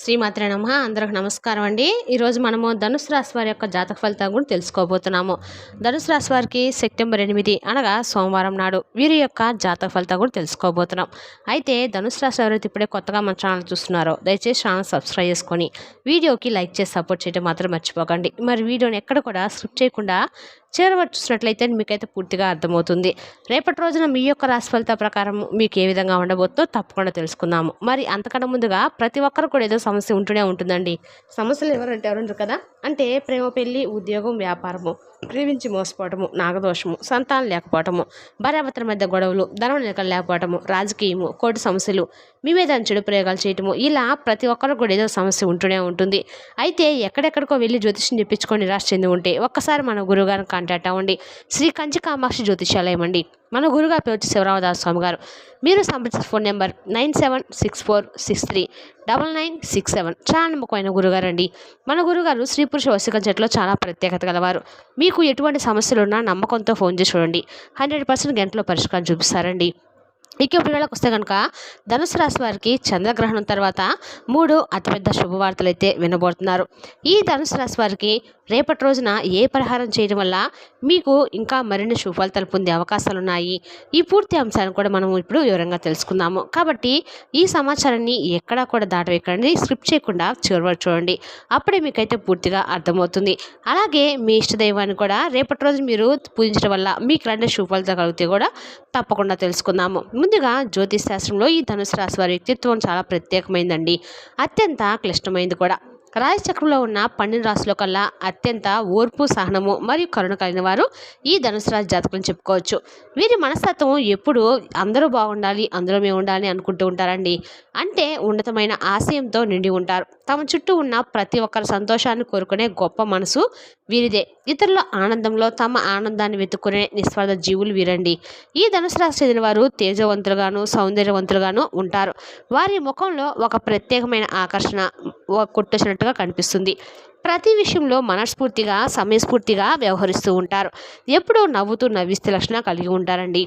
శ్రీమాత్ర నమ. అందరికి నమస్కారం అండి. ఈరోజు మనము ధనుసు రాశి వారి యొక్క జాతక ఫలితాన్ని కూడా తెలుసుకోబోతున్నాము. ధనుసు రాశి వారికి సెప్టెంబర్ ఎనిమిది అనగా సోమవారం నాడు వీరి యొక్క జాతక ఫలితం కూడా తెలుసుకోబోతున్నాం. అయితే ధనుసు రాశి ఎవరైతే ఇప్పుడే కొత్తగా మన ఛానల్ చూస్తున్నారో దయచేసి ఛానల్ సబ్స్క్రైబ్ చేసుకొని వీడియోకి లైక్ చేసి సపోర్ట్ చేయడం మాత్రం మర్చిపోకండి. మరి వీడియోని ఎక్కడ కూడా స్క్రిప్ట్ చేయకుండా చివరి చూసినట్లయితే మీకైతే పూర్తిగా అర్థమవుతుంది. రేపటి రోజున మీ యొక్క రాశి ఫలిత ప్రకారం మీకు ఏ విధంగా ఉండబోతుందో తప్పకుండా తెలుసుకుందాము. మరి అంతకన్నా ముందుగా ప్రతి ఒక్కరు కూడా ఏదో సమస్య ఉంటూనే ఉంటుందండి. సమస్యలు ఎవరంటే ఎవరుంటారు కదా? అంటే ప్రేమ పెళ్ళి ఉద్యోగం వ్యాపారము. ప్రేమించి మోసపోవటము నాగదోషము సంతానం లేకపోవటము భార్యాభర్తల మధ్య గొడవలు ధనం నిలకలు లేకపోవటము రాజకీయము కోర్టు సమస్యలు మీ మీద చెడు ప్రయోగాలు చేయటము ఇలా ప్రతి ఒక్కరు కూడా ఏదో సమస్య ఉంటూనే ఉంటుంది. అయితే ఎక్కడెక్కడికో వెళ్ళి జ్యోతిష్యం చెప్పించుకొని నిరాశ చెంది ఉంటే ఒక్కసారి మన గురువుగారిని కాంటాక్ట్ అవ్వండి. శ్రీ కంచి కామాక్షి జ్యోతిషాలయం అండి. మన గురుగా పేరు శివరామదాస్ స్వామి గారు. మీరు సంప్రదించిన phone number nine seven six four six three double nine six seven. చాలా నమ్మకమైన గురుగారు అండి మన గురుగారు స్త్రీ పురుష వసిక జట్లో చాలా ప్రత్యేకత గలవారు. మీకు ఎటువంటి సమస్యలు ఉన్నా నమ్మకంతో ఫోన్ చేసి చూడండి. హండ్రెడ్ పర్సెంట్ గంటలో పరిష్కారం చూపిస్తారండి. ఇక పిల్లలకు వస్తే కనుక ధనుసు రాశి వారికి చంద్రగ్రహణం తర్వాత మూడు అతిపెద్ద శుభవార్తలు అయితే వినబోతున్నారు. ఈ ధనుసు రాశి వారికి రేపటి రోజున ఏ పరిహారం చేయడం వల్ల మీకు ఇంకా మరిన్ని శుభఫలితాలు పొందే అవకాశాలు ఉన్నాయి ఈ పూర్తి అంశాలను కూడా మనం ఇప్పుడు వివరంగా తెలుసుకుందాము. కాబట్టి ఈ సమాచారాన్ని ఎక్కడా కూడా దాటవేయకండి. స్క్రిప్ట్ చేయకుండా చివరి చూడండి. అప్పుడే మీకైతే పూర్తిగా అర్థమవుతుంది. అలాగే మీ ఇష్టదైవాన్ని కూడా రేపటి రోజు మీరు పూజించడం వల్ల మీకు రెండు శుభఫలితాలు కలిగితే కూడా తప్పకుండా తెలుసుకుందాము. ముందుగా జ్యోతిష్ శాస్త్రంలో ఈ ధనుసు రాశి వారి వ్యక్తిత్వం చాలా ప్రత్యేకమైందండి. అత్యంత క్లిష్టమైంది కూడా. రాశిచక్రంలో ఉన్న పన్నెండు రాశుల కల్లా అత్యంత ఓర్పు సహనము మరియు కరుణ కలిగిన వారు ఈ ధనుసు రాశి జాతకులను చెప్పుకోవచ్చు. వీరి మనస్తత్వం ఎప్పుడు అందరూ బాగుండాలి అందరూ మేము ఉండాలి అనుకుంటూ ఉంటారండి. అంటే ఉన్నతమైన ఆశయంతో నిండి ఉంటారు. తమ చుట్టూ ఉన్న ప్రతి ఒక్కరి సంతోషాన్ని కోరుకునే గొప్ప మనసు వీరిదే. ఇతరుల ఆనందంలో తమ ఆనందాన్ని వెతుక్కునే నిస్వార్థ జీవులు వీరండి. ఈ ధనుసు రాశి చెందిన వారు తేజవంతులుగాను సౌందర్యవంతులుగాను ఉంటారు. వారి ముఖంలో ఒక ప్రత్యేకమైన ఆకర్షణ కొట్టేసినట్టుగా కనిపిస్తుంది. ప్రతి విషయంలో మనస్ఫూర్తిగా సమయస్ఫూర్తిగా వ్యవహరిస్తూ ఉంటారు. ఎప్పుడూ నవ్వుతూ నవ్విస్తే లక్షణ కలిగి ఉంటారండి.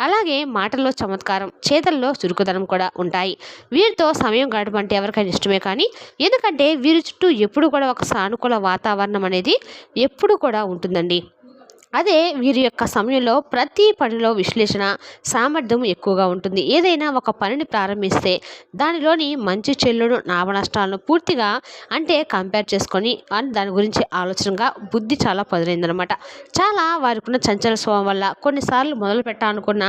అలాగే మాటల్లో చమత్కారం చేతల్లో చురుకుదనం కూడా ఉంటాయి. వీరితో సమయం గడపడం అంటే ఎవరికైనా ఇష్టమే కానీ ఎందుకంటే వీరి చుట్టూ ఎప్పుడు కూడా ఒక సానుకూల వాతావరణం అనేది ఎప్పుడు కూడా ఉంటుందండి. అదే వీరి యొక్క సమయంలో ప్రతి పనిలో విశ్లేషణ సామర్థ్యం ఎక్కువగా ఉంటుంది. ఏదైనా ఒక పనిని ప్రారంభిస్తే దానిలోని మంచి చెల్లుడు లాభ నష్టాలను పూర్తిగా అంటే కంపేర్ చేసుకొని దాని గురించి ఆలోచనగా బుద్ధి చాలా పదులైందనమాట చాలా వారికి ఉన్న చంచల స్వభావం వల్ల కొన్నిసార్లు మొదలు పెట్టాలనుకున్న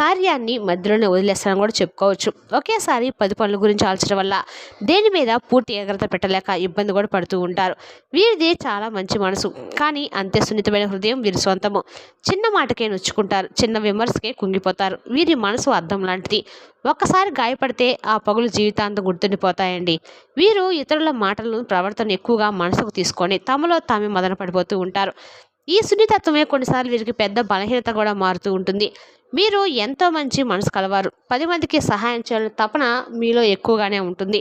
కార్యాన్ని మధ్యలోనే వదిలేస్తానని కూడా చెప్పుకోవచ్చు. ఒకేసారి పది పనుల గురించి ఆలోచన వల్ల దేని మీద పూర్తి ఏగ్రత పెట్టలేక ఇబ్బంది కూడా పడుతూ ఉంటారు. వీరిది చాలా మంచి మనసు. కానీ అంతే సున్నితమైన హృదయం వీరి సొంతము. చిన్న మాటకే నొచ్చుకుంటారు చిన్న విమర్శకే కుంగిపోతారు. వీరి మనసు అర్థం లాంటిది. ఒక్కసారి గాయపడితే ఆ పగులు జీవితాంతం గుర్తుండిపోతాయండి. వీరు ఇతరుల మాటలను ప్రవర్తన ఎక్కువగా మనసుకు తీసుకొని తమలో తామే మదన పడిపోతూ ఉంటారు. ఈ సున్నితత్వమే కొన్నిసార్లు వీరికి పెద్ద బలహీనత కూడా మారుతూ ఉంటుంది. మీరు ఎంతో మంచి మనసు కలవారు. పది మందికి సహాయం చేయాలని తపన మీలో ఎక్కువగానే ఉంటుంది.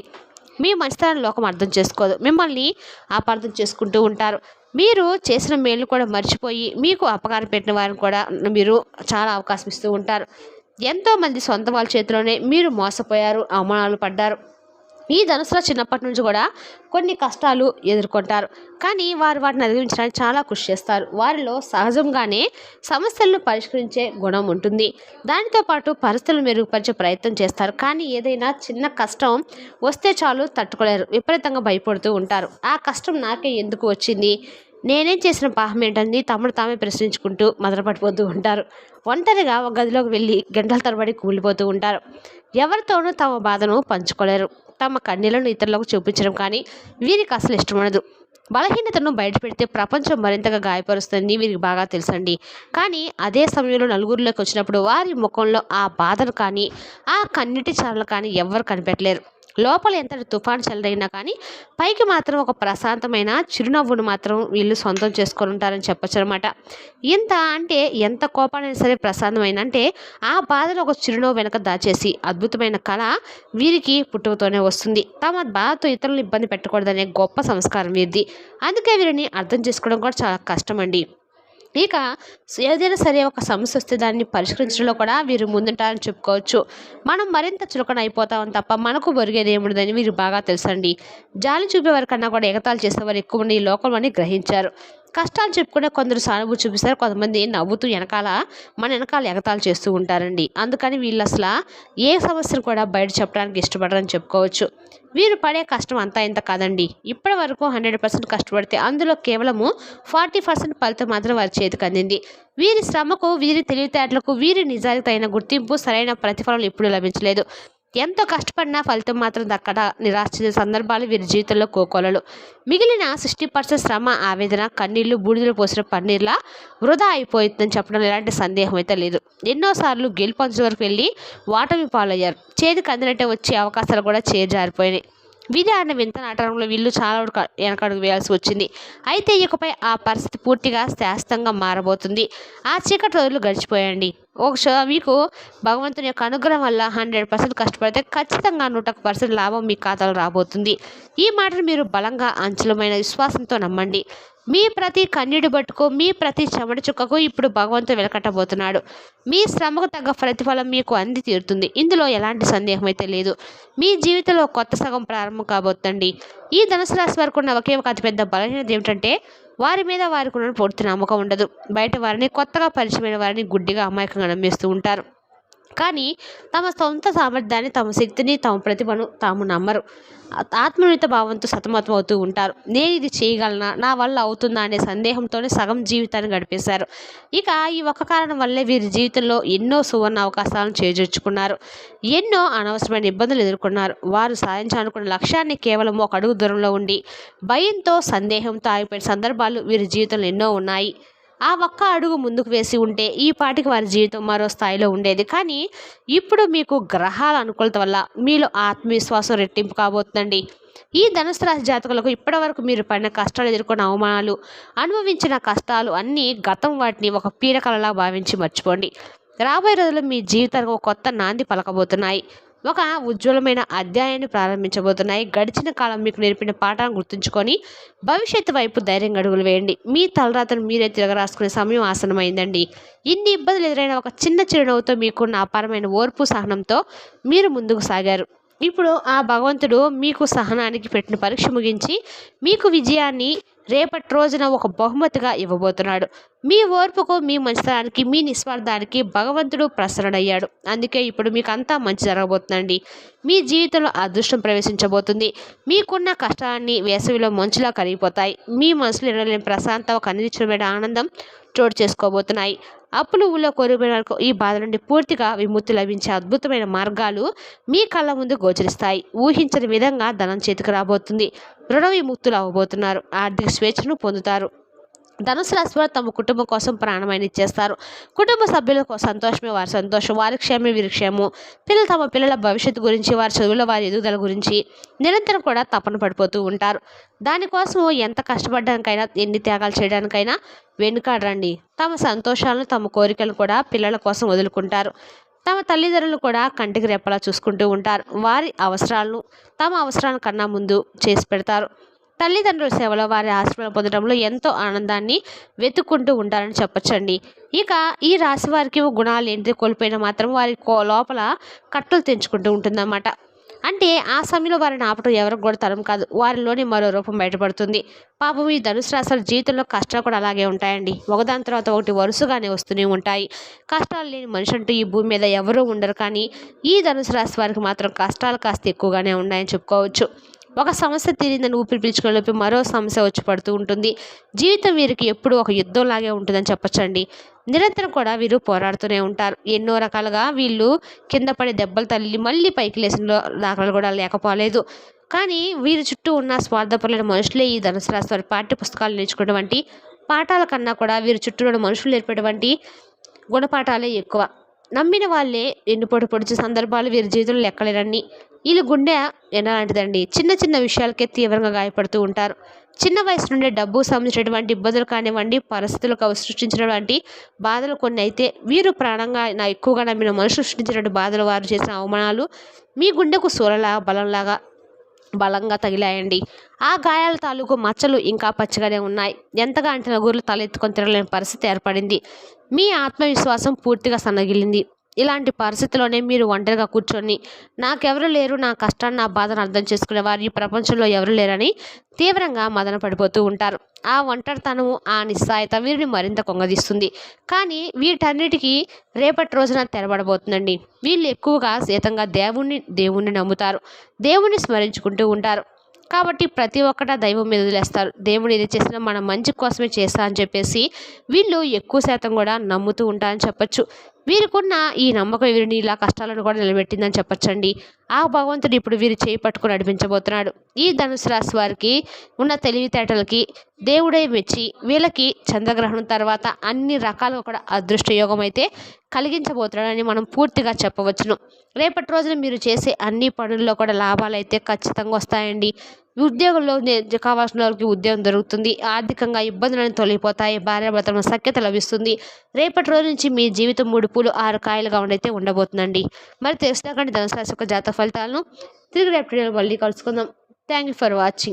మీ మంచితనం లోకం అర్థం చేసుకోదు. మిమ్మల్ని అపార్థం చేసుకుంటూ ఉంటారు. మీరు చేసిన మేలు కూడా మర్చిపోయి మీకు అపకారం పెట్టిన వారిని కూడా మీరు చాలా అవకాశం ఇస్తూ ఉంటారు. ఎంతోమంది సొంత వాళ్ళ చేతిలోనే మీరు మోసపోయారు అవమానాలు పడ్డారు. ఈ ధనుసులో చిన్నప్పటి నుంచి కూడా కొన్ని కష్టాలు ఎదుర్కొంటారు. కానీ వారు వాటిని అధిగమించడానికి చాలా కృషి చేస్తారు. వారిలో సహజంగానే సమస్యలను పరిష్కరించే గుణం ఉంటుంది. దానితో పాటు పరిస్థితులు మెరుగుపరిచే ప్రయత్నం చేస్తారు. కానీ ఏదైనా చిన్న కష్టం వస్తే చాలు తట్టుకోలేరు. విపరీతంగా భయపడుతూ ఉంటారు. ఆ కష్టం నాకే ఎందుకు వచ్చింది? నేనేం చేసిన పాపం ఏంటని తమను తామే ప్రశ్నించుకుంటూ మొదలుపడిపోతూ ఉంటారు. ఒంటరిగా ఒక గదిలోకి వెళ్ళి గంటల తరబడి కూలిపోతూ ఉంటారు. ఎవరితోనూ తమ బాధను పంచుకోలేరు. తమ కన్నీళ్ళను ఇతరులకు చూపించడం కానీ వీరికి అసలు ఇష్టం బలహీనతను బయటపెడితే ప్రపంచం మరింతగా గాయపరుస్తుంది వీరికి బాగా తెలుసండి. కానీ అదే సమయంలో నలుగురిలోకి వచ్చినప్పుడు వారి ముఖంలో ఆ బాధను కానీ ఆ కన్నిటి చారలు కానీ ఎవ్వరు కనిపెట్టలేరు. లోపల ఎంత తుఫాన్ చెలరైనా కానీ పైకి మాత్రం ఒక ప్రశాంతమైన చిరునవ్వును మాత్రం వీళ్ళు సొంతం చేసుకొని ఉంటారని చెప్పచ్చు అనమాట ఇంత అంటే ఎంత కోపానైనా సరే ప్రశాంతమైన అంటే ఆ బాధను ఒక చిరునవ్వు వెనక దాచేసి అద్భుతమైన కళ వీరికి పుట్టుకతోనే వస్తుంది. తమ బాధతో ఇతరులను ఇబ్బంది పెట్టకూడదనే గొప్ప సంస్కారం వీరిది. అందుకే వీరిని అర్థం చేసుకోవడం కూడా చాలా కష్టం అండి ఇక ఏదైనా సరే ఒక సమస్య వస్తే దాన్ని పరిష్కరించడంలో కూడా వీరు ముందుంటారని చెప్పుకోవచ్చు. మనం మరింత చులకన అయిపోతాం తప్ప మనకు ఒరిగేది ఏముండదని వీరు బాగా తెలుసండి. జాలి చూపేవారి కన్నా కూడా ఎగతాలు చేసేవారు ఎక్కువ ఈ లోకం అని గ్రహించారు. కష్టాలు చెప్పుకునే కొందరు సానుభూతి చూపిస్తారు. కొంతమంది నవ్వుతూ వెనకాల మన వెనకాల ఎగతాలు చేస్తూ ఉంటారండి. అందుకని వీళ్ళు అసలు ఏ సమస్యను కూడా బయట చెప్పడానికి ఇష్టపడరని చెప్పుకోవచ్చు. వీరు పడే కష్టం అంతా ఇంత కాదండి. ఇప్పటి వరకు హండ్రెడ్ పర్సెంట్ కష్టపడితే అందులో కేవలము ఫార్టీ పర్సెంట్ ఫలితం మాత్రం వారి చేతికి అందింది. వీరి శ్రమకు వీరి తెలివితేటలకు వీరి నిజానికి అయిన గుర్తింపు సరైన ప్రతిఫలం ఇప్పుడు లభించలేదు. ఎంతో కష్టపడినా ఫలితం మాత్రం దక్కడ నిరాశ చెందిన సందర్భాలు వీరి జీవితంలో కోకొలలు. మిగిలిన సిక్స్టీ పర్సెంట్ శ్రమ ఆవేదన కన్నీళ్ళు బూడిదలు పోసిన పన్నీర్లా వృధా అయిపోయిందని చెప్పడం ఎలాంటి సందేహం అయితే లేదు. ఎన్నోసార్లు గెలుపొంచే వరకు వెళ్ళి వాటమి పాలయ్యారు. చేతికి అందినట్టే వచ్చే అవకాశాలు కూడా చేజారిపోయినాయి. విధి ఆడిన వింత నాటకంలో వీళ్ళు చాలా వరకు వెనకడుగు వేయాల్సి వచ్చింది. అయితే ఇకపై ఆ పరిస్థితి పూర్తిగా శాస్త్రంగా మారబోతుంది. ఆ చీకటి రోజులు గడిచిపోయండి ఒక మీకు భగవంతుని యొక్క అనుగ్రహం వల్ల హండ్రెడ్ పర్సెంట్ కష్టపడితే ఖచ్చితంగా నూట పర్సెంట్ లాభం మీ ఖాతాలో రాబోతుంది. ఈ మాటను మీరు బలంగా అంచలమైన విశ్వాసంతో నమ్మండి. మీ ప్రతి కన్నీడు బట్టుకు మీ ప్రతి చెమట చుక్కకు ఇప్పుడు భగవంతుడు వెలకట్టబోతున్నాడు. మీ శ్రమకు తగ్గ ప్రతిఫలం మీకు అంది తీరుతుంది. ఇందులో ఎలాంటి సందేహం అయితే లేదు. మీ జీవితంలో కొత్త సగం ప్రారంభం కాబోతుంది ఈ ధనుసు రాశి వరకు ఉన్న ఒకే ఒక అతిపెద్ద బలహీనత ఏమిటంటే వారి మీద వారికి ఉన్న పూర్తి నమ్మకం ఉండదు. బయట వారిని కొత్తగా పరిచయమైన వారిని గుడ్డిగా అమాయకంగా నమ్మేస్తూ ఉంటారు. కానీ తమ సొంత సామర్థ్యాన్ని తమ శక్తిని తమ ప్రతిభను తాము నమ్మరు. ఆత్మనిత భావంతో సతమతం అవుతూ ఉంటారు. నేను ఇది చేయగలనా? నా వల్ల అవుతుందా అనే సందేహంతోనే సగం జీవితాన్ని గడిపేశారు. ఇక ఈ ఒక్క కారణం వల్లే వీరి జీవితంలో ఎన్నో సువర్ణ అవకాశాలను చేజూర్చుకున్నారు ఎన్నో అనవసరమైన ఇబ్బందులు ఎదుర్కొన్నారు. వారు సాధించాలనుకున్న లక్ష్యాన్ని కేవలం ఒక అడుగు దూరంలో ఉండి భయంతో సందేహంతో ఆగిపోయిన సందర్భాలు వీరి జీవితంలో ఎన్నో ఉన్నాయి. ఆ ఒక్క అడుగు ముందుకు వేసి ఉంటే ఈ పాటికి వారి జీవితం మరో స్థాయిలో ఉండేది. కానీ ఇప్పుడు మీకు గ్రహాల అనుకూలత వల్ల మీలో ఆత్మవిశ్వాసం రెట్టింపు కాబోతుందండి. ఈ ధనుసు రాశి జాతకులకు ఇప్పటివరకు మీరు పడిన కష్టాలు ఎదుర్కొన్న అవమానాలు అనుభవించిన కష్టాలు అన్నీ గతం వాటిని ఒక పీడకలలా భావించి మర్చిపోండి. రాబోయే రోజుల్లో మీ జీవితానికి ఒక కొత్త నాంది పలకబోతున్నాయి. ఒక ఉజ్వలమైన అధ్యాయాన్ని ప్రారంభించబోతున్నాయి. గడిచిన కాలం మీకు నేర్పిన పాఠాన్ని గుర్తుంచుకొని భవిష్యత్తు వైపు ధైర్యంగా అడుగులు వేయండి. మీ తలరాతను మీరే తిరగరాసుకునే సమయం ఆసనమైందండి ఇన్ని ఇబ్బందులు ఎదురైన ఒక చిన్న చిరునవ్వుతో మీకున్న అపారమైన ఓర్పు సహనంతో మీరు ముందుకు సాగారు. ఇప్పుడు ఆ భగవంతుడు మీకు సహనానికి పెట్టిన పరీక్ష ముగించి మీకు విజయాన్ని రేపటి రోజున ఒక బహుమతిగా ఇవ్వబోతున్నాడు. మీ ఓర్పుకు మీ మంచితనానికి మీ నిస్వార్థానికి భగవంతుడు ప్రసరణయ్యాడు. అందుకే ఇప్పుడు మీకు అంతా మంచి జరగబోతుందండి. మీ జీవితంలో అదృష్టం ప్రవేశించబోతుంది. మీకున్న కష్టాన్ని వేసవిలో మంచులా కరిగిపోతాయి. మీ మనసులో ఎనలేని ప్రశాంత ఒక అనిర్వచనమైన ఆనందం చోటు చేసుకోబోతున్నాయి. అప్పులు ఊళ్ళో కోరిపోయిన వరకు ఈ బాధ నుండి పూర్తిగా విముక్తి లభించే అద్భుతమైన మార్గాలు మీ కళ్ళ ముందు గోచరిస్తాయి. ఊహించని విధంగా ధనం చేతికి రాబోతుంది. రుణ విముక్తులు అవ్వబోతున్నారు. ఆర్థిక స్వేచ్ఛను పొందుతారు. ధనుసు రాశి వారు తమ కుటుంబం కోసం ప్రాణమైన ఇచ్చేస్తారు. కుటుంబ సభ్యులకు సంతోషమే వారి సంతోషం. వారి క్షేమే వీరి క్షేమం. పిల్లలు తమ పిల్లల భవిష్యత్తు గురించి వారి చదువుల వారి ఎదుగుదల గురించి నిరంతరం కూడా తపన పడిపోతూ ఉంటారు. దానికోసం ఎంత కష్టపడడానికైనా ఎన్ని త్యాగాలు చేయడానికైనా వెనుకాడరండి తమ సంతోషాలను తమ కోరికలను కూడా పిల్లల కోసం వదులుకుంటారు. తమ తల్లిదండ్రులు కూడా కంటికి రెప్పలా చూసుకుంటూ ఉంటారు. వారి అవసరాలను తమ అవసరాల కన్నా ముందు చేసి పెడతారు. తల్లిదండ్రుల సేవలో వారి ఆశీర్వాదం పొందడంలో ఎంతో ఆనందాన్ని వెతుక్కుంటూ ఉంటారని చెప్పొచ్చండి. ఇక ఈ రాశి వారికి గుణాలు ఏంటి? కోల్పోయినా మాత్రం వారి లోపల కట్టలు తెంచుకుంటూ ఉంటుందన్నమాట. అంటే ఆ సమయంలో వారిని ఆపటం ఎవరికి కూడా తరం కాదు. వారిలోని మరో రూపం బయటపడుతుంది. పాపం ఈ ధనుసు రాశుల జీవితంలో కష్టాలు కూడా అలాగే ఉంటాయండి. ఒకదాని తర్వాత ఒకటి వరుసగానే వస్తూనే ఉంటాయి. కష్టాలు లేని మనిషి అంటూ ఈ భూమి మీద ఎవరూ ఉండరు కానీ ఈ ధనుసు రాశి వారికి మాత్రం కష్టాలు కాస్త ఎక్కువగానే ఉన్నాయని చెప్పుకోవచ్చు. ఒక సమస్య తీరిందని ఊపిరి పీల్చుకునేలోపు మరో సమస్య వచ్చి పడుతూ ఉంటుంది. జీవితం వీరికి ఎప్పుడూ ఒక యుద్ధంలాగే ఉంటుందని చెప్పచ్చండి. నిరంతరం కూడా వీరు పోరాడుతూనే ఉంటారు. ఎన్నో రకాలుగా వీళ్ళు కింద పడి దెబ్బలు తల్లి మళ్ళీ పైకి లేచిన దాఖలు కూడా లేకపోలేదు. కానీ వీరి చుట్టూ ఉన్న స్వార్థపరులైన మనుషులే ఈ ధనుసు రాశి వారి పాఠ్య పుస్తకాలు నేర్చుకున్నటువంటి పాఠాల కన్నా కూడా వీరి చుట్టూ ఉన్న మనుషులు నేర్పేటువంటి గుణపాఠాలే ఎక్కువ. నమ్మిన వాళ్ళే ఎన్నుపోటు పొడిచే సందర్భాలు వీరి జీవితంలో లెక్కలేరని వీళ్ళ గుండె ఎలాంటిదండి? చిన్న చిన్న విషయాలకే తీవ్రంగా గాయపడుతూ ఉంటారు. చిన్న వయసు నుండే డబ్బు సంబంధించినటువంటి ఇబ్బందులు కానివ్వండి పరిస్థితులకు సృష్టించినటువంటి బాధలు కొన్ని అయితే వీరు ప్రాణంగా నా ఎక్కువగా నమ్మిన మనుషులు సృష్టించినటువంటి బాధలు వారు చేసిన అవమానాలు మీ గుండెకు సూరలా బలంలాగా బలంగా తగిలాయండి. ఆ గాయాల తాలూకు మచ్చలు ఇంకా పచ్చగానే ఉన్నాయి. ఎంతగా అంటే నలుగురు తలెత్తుకొని తిరగలేని పరిస్థితి ఏర్పడింది. మీ ఆత్మవిశ్వాసం పూర్తిగా సన్నగిలింది. ఇలాంటి పరిస్థితిలోనే మీరు ఒంటరిగా కూర్చొని నాకెవరు లేరు నా కష్టాన్ని నా బాధను అర్థం చేసుకునే వారు ఈ ప్రపంచంలో ఎవరు లేరని తీవ్రంగా మదన పడిపోతూ ఉంటారు. ఆ ఒంటరితనము ఆ నిస్సాయత వీరిని మరింత కొంగదీస్తుంది. కానీ వీటన్నిటికీ రేపటి రోజున తెరబడబోతుందండి. వీళ్ళు ఎక్కువగా సీతంగా దేవుణ్ణి దేవుణ్ణి నమ్ముతారు. దేవుణ్ణి స్మరించుకుంటూ ఉంటారు. కాబట్టి ప్రతి ఒక్కట దైవం మీద వదిలేస్తారు. దేవుడు ఇది చేసినా మన మంచి కోసమే చేస్తా అని చెప్పేసి వీళ్ళు ఎక్కువ శాతం కూడా నమ్ముతూ ఉంటారని చెప్పొచ్చు. వీరికున్న ఈ నమ్మకం వీరిని ఇలా కష్టాలను కూడా నిలబెట్టిందని చెప్పొచ్చండి. ఆ భగవంతుడు ఇప్పుడు వీరి చేయి పట్టుకుని నడిపించబోతున్నాడు. ఈ ధనుసు రాశి వారికి ఉన్న తెలివితేటలకి దేవుడే మెచ్చి వీళ్ళకి చంద్రగ్రహణం తర్వాత అన్ని రకాలుగా కూడా అదృష్ట యోగం అయితే కలిగించబోతున్నాడని మనం పూర్తిగా చెప్పవచ్చును. రేపటి రోజున మీరు చేసే అన్ని పనుల్లో కూడా లాభాలు అయితే ఖచ్చితంగా వస్తాయండి. ఉద్యోగంలో కావాల్సిన వాళ్ళకి ఉద్యోగం దొరుకుతుంది. ఆర్థికంగా ఇబ్బందులను తొలగిపోతాయి. భార్యాభర్తల సఖ్యత లభిస్తుంది. రేపటి రోజు నుంచి మీ జీవితం మూడు పూలు ఆరు కాయలుగా ఉండైతే ఉండబోతుందండి. మరి తెలుసుకోండి ధనుసు యొక్క జాతక ఫలితాలను తిరిగి రేపటి మళ్ళీ కలుసుకుందాం. Thank you for watching